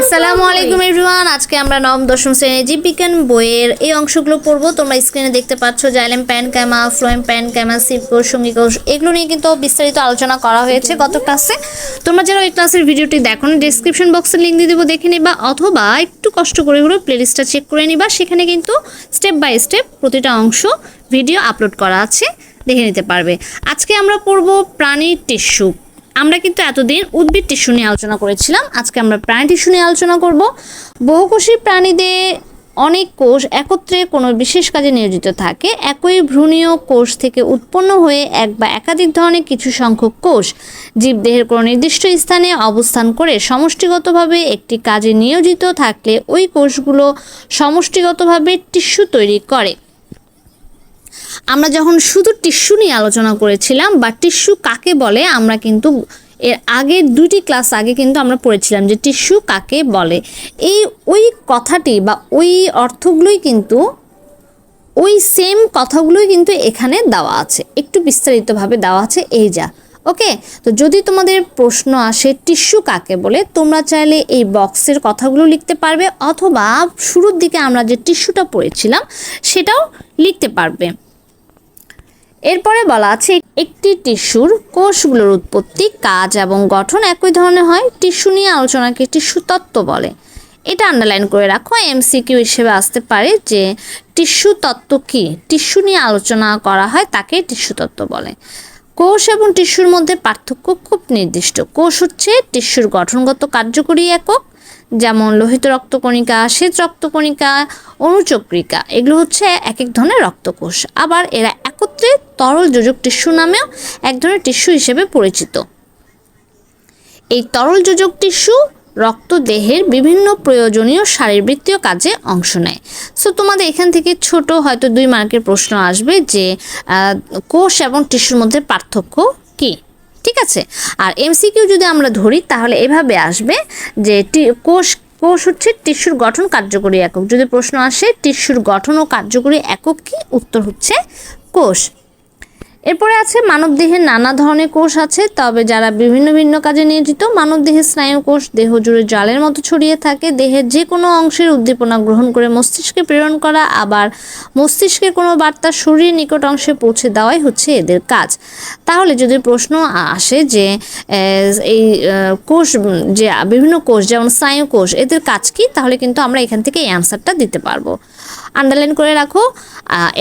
আসসালামু আলাইকুম এভরিওয়ান আজকে আমরা নবম দশম শ্রেণির জীববিজ্ঞান বইয়ের এই অংশগুলো পড়ব। তোমরা স্ক্রিনে দেখতে পাচ্ছ xylem parenchyma phloem parenchyma sieve কোষ সঙ্গী কোষ এগুলো নিয়ে কিন্তু বিস্তারিত আলোচনা করা হয়েছে গত ক্লাসে তোমরা যারা ওই ক্লাসের ভিডিওটি দেখো না ডিসক্রিপশন বক্সে লিঙ্ক দিয়ে দেবো দেখে নিবা অথবা একটু কষ্ট করে হলো প্লেলিস্টটা চেক করে নিবা। সেখানে কিন্তু স্টেপ বাই স্টেপ প্রতিটা অংশ ভিডিও আপলোড করা আছে দেখে নিতে পারবে। আজকে আমরা পড়ব প্রাণীর টিস্যু আমরা কিন্তু এতদিন উদ্ভিদ টিস্যু নিয়ে আলোচনা করেছিলাম। আজকে আমরা প্রাণী টিস্যু নিয়ে আলোচনা করব। বহুকোষী প্রাণীদের অনেক কোষ একত্রে কোনো বিশেষ কাজে নিয়োজিত থাকে। একই ভ্রূণীয় কোষ থেকে উৎপন্ন হয়ে এক বা একাধিক ধরনের কিছু সংখ্যক কোষ জীবদেহের কোনো নির্দিষ্ট স্থানে অবস্থান করে সমষ্টিগতভাবে একটি কাজে নিয়োজিত থাকলে ওই কোষগুলো সমষ্টিগতভাবে টিস্যু তৈরি করে। আমরা যখন শুধু টিস্যু নিয়ে আলোচনা করেছিলাম, বা টিস্যু কাকে বলে, আমরা কিন্তু এর আগে দুটি ক্লাস আগে কিন্তু আমরা পড়েছিলাম যে টিস্যু কাকে বলে। এই ওই কথাটি বা ওই অর্থগুলোই কিন্তু ওই সেম কথাগুলোই কিন্তু এখানে দেওয়া আছে। একটু বিস্তারিতভাবে দেওয়া আছে, এই যা। ওকে? তো যদি তোমাদের প্রশ্ন আসে, টিস্যু কাকে বলে? তোমরা চাইলে এই বক্সের কথাগুলো লিখতে পারবে, অথবা শুরুর দিকে আমরা যে টিস্যুটা পড়েছিলাম, সেটাও লিখতে পারবে। এরপরে বলা আছে, একটি টিস্যুর কোষগুলোর উৎপত্তি, কাজ এবং গঠন একই ধরনের হয়। টিস্যু নিয়ে আলোচনাকে টিস্যু তত্ত্ব বলে। এটা আন্ডারলাইন করে রাখো এমসিকিউ হিসেবে আসতে পারে যে টিস্যু তত্ত্ব কি? টিস্যু নিয়ে আলোচনা করা হয়, তাকে টিস্যু তত্ত্ব বলে। কোষ এবং টিস্যুর মধ্যে পার্থক্য খুব নির্দিষ্ট। কোষ হচ্ছে টিস্যুর গঠনগত কার্যকরী একক, যেমন লোহিত রক্তকণিকা শ্বেত রক্তকণিকা, অনুচক্রিকা। এগুলো হচ্ছে এক এক ধরনের রক্তকোষ। আবার এরা একত্রে তরল যোজক টিস্যু নামেও এক ধরনের টিস্যু হিসেবে পরিচিত। এই তরল যোজক টিস্যু রক্ত দেহের বিভিন্ন প্রয়োজনীয় শারীরবৃত্তীয় কাজে অংশ নেয়। সো তোমাদের এখান থেকে ছোট হয়তো দুই মার্কের প্রশ্ন আসবে যে কোষ এবং টিস্যুর মধ্যে পার্থক্য কী? ঠিক আছে? আর এমসিকিউ যদি আমরা ধরি, তাহলে এভাবে আসবে যে কোষ কোষ হচ্ছে টিস্যুর গঠন কার্যকরী একক। যদি প্রশ্ন আসে, টিস্যুর গঠন ও কার্যকরী একক কি? উত্তর হচ্ছে কোষ। এরপরে আছে মানবদেহের নানা ধরনের কোষ আছে, তবে যারা বিভিন্ন ভিন্ন কাজে নিয়োজিত, মানবদেহের স্নায়ু কোষ দেহ জুড়ে জালের মতো ছড়িয়ে থাকে। দেহের যে কোনো অংশের উদ্দীপনা গ্রহণ করে মস্তিষ্কে প্রেরণ করা, আবার মস্তিষ্কের কোনো বার্তা শরীরের নিকট অংশে পৌঁছে দেওয়াই হচ্ছে এদের কাজ। তাহলে যদি প্রশ্ন আসে যে এই কোষ, যে, বিভিন্ন কোষ, যেমন স্নায়ু কোষ, এদের কাজ কি? তাহলে কিন্তু আমরা এখান থেকে এই অ্যান্সারটা দিতে পারব। আন্ডারলাইন করে রাখো।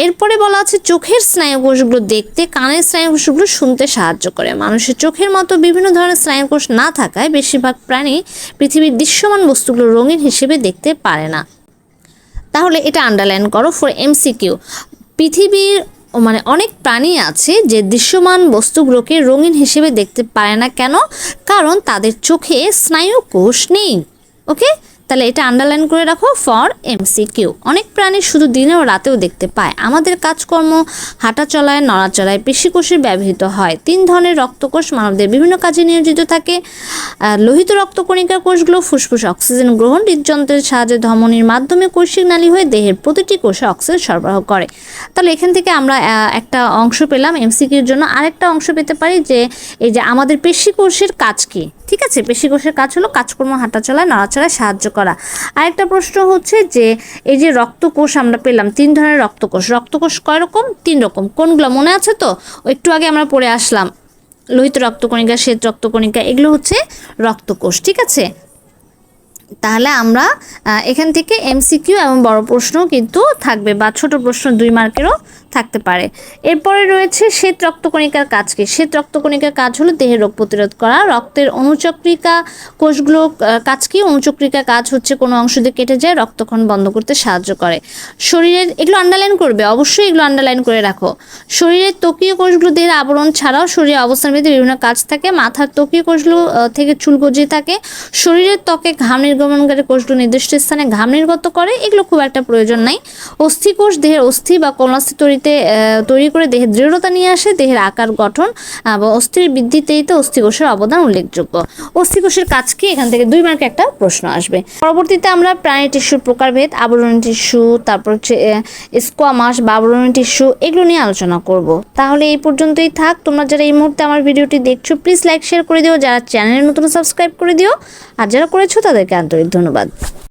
এরপরে বলা আছে, চোখের স্নায়ুকোষগুলো দেখতে কানের স্নায়ুকোষগুলো শুনতে সাহায্য করে। মানুষের চোখের মতো বিভিন্ন ধরনের স্নায়ুকোষ না থাকায় বেশিরভাগ প্রাণী পৃথিবীর দৃশ্যমান বস্তুগুলো রঙিন হিসেবে দেখতে পারে না। তাহলে এটা আন্ডারলাইন করো ফর এমসিকিউ পৃথিবীর মানে অনেক প্রাণী আছে যে দৃশ্যমান বস্তুগুলোকে রঙিন হিসেবে দেখতে পারে না কেন? কারণ তাদের চোখে স্নায়ুকোষ নেই। ওকে তাহলে এটা আন্ডারলাইন করে রাখো ফর এমসিকিউ অনেক প্রাণী শুধু দিনে ও রাতেও দেখতে পায়। আমাদের কাজকর্ম হাঁটা চলায় নড়াচড়ায় পেশিকোষের ব্যবহৃত হয়। তিন ধরনের রক্তকোষ মানবদের বিভিন্ন কাজে নিয়োজিত থাকে। লোহিত রক্তকণিকার কোষগুলো ফুসফুস অক্সিজেন গ্রহণ, হৃদযন্ত্রের সাহায্যে ধমনির মাধ্যমে কৈশিক নালী হয়ে দেহের প্রতিটি কোষে অক্সিজেন সরবরাহ করে। তাহলে এখান থেকে আমরা একটা অংশ পেলাম এমসিকিউর জন্য। আরেকটা অংশ পেতে পারি যে, এই যে আমাদের পেশিকোষের কাজ কি? ঠিক আছে পেশিকোষের কাজ হলো কাজকর্ম হাঁটাচলায় নড়াচড়ায় সাহায্য করা। আরেকটা প্রশ্ন হচ্ছে যে, এই যে রক্তকোষ আমরা পেলাম, তিন ধরনের রক্তকোষ। রক্তকোষ কয় রকম তিন রকম। কোনগুলো? মনে আছে তো? একটু আগে আমরা পড়ে আসলাম। লোহিত রক্তকণিকা, শ্বেত রক্তকণিকা, এগুলো হচ্ছে রক্তকোষ, ঠিক আছে? তাহলে আমরা এখান থেকে এমসিকিউ এবং বড় প্রশ্ন কিন্তু থাকবে বা ছোট প্রশ্ন দুই মার্কেরও থাকতে পারে। এরপরে রয়েছে শ্বেত রক্তকণিকার কাজ কি? শ্বেত রক্তকণিকার কাজ হলো দেহের রোগ প্রতিরোধ করা। রক্তের অনুচক্রিকা কোষগুলো কাজ কি? অনুচক্রিকা কাজ হচ্ছে কোনো অংশ দিয়ে কেটে যায় রক্তক্ষণ বন্ধ করতে সাহায্য করে। শরীরের, এগুলো আন্ডারলাইন করবে, অবশ্যই এগুলো আন্ডারলাইন করে রাখো। শরীরের ত্বকীয় কোষগুলো দেহের আবরণ ছাড়াও শরীরের অবস্থান বিভিন্ন কাজ থাকে। মাথার ত্বকীয় কোষগুলো থেকে চুল গজিয়ে থাকে। শরীরের ত্বকে ঘাম নির্গমনকারী কোষগুলো নির্দিষ্ট স্থানে ঘাম নির্গত করে, এগুলো খুব একটা প্রয়োজন নাই। অস্থি কোষ দেহের অস্থি বা কলাস্থি তৈরি তৈরিতে তৈরি করে দেহের দৃঢ়তা নিয়ে আসে, দেহের আকার গঠন এবং অস্থির বৃদ্ধিতেই তো অস্থিকোষের অবদান উল্লেখযোগ্য। অস্থিকোষের কাজ কি এখান থেকে দুই মার্কে একটা প্রশ্ন আসবে। পরবর্তীতে আমরা প্রাণী টিস্যুর প্রকারভেদ, আবরণী টিস্যু, তারপর হচ্ছে স্কোয়ামাস বা আবরণী টিস্যু, এগুলো নিয়ে আলোচনা করব। তাহলে এই পর্যন্তই থাক। তোমরা যারা এই মুহূর্তে আমার ভিডিওটি দেখছ, প্লিজ লাইক, শেয়ার করে দিও। যারা চ্যানেলে নতুন, সাবস্ক্রাইব করে দিও। আর যারা করেছ, তাদেরকে আন্তরিক ধন্যবাদ।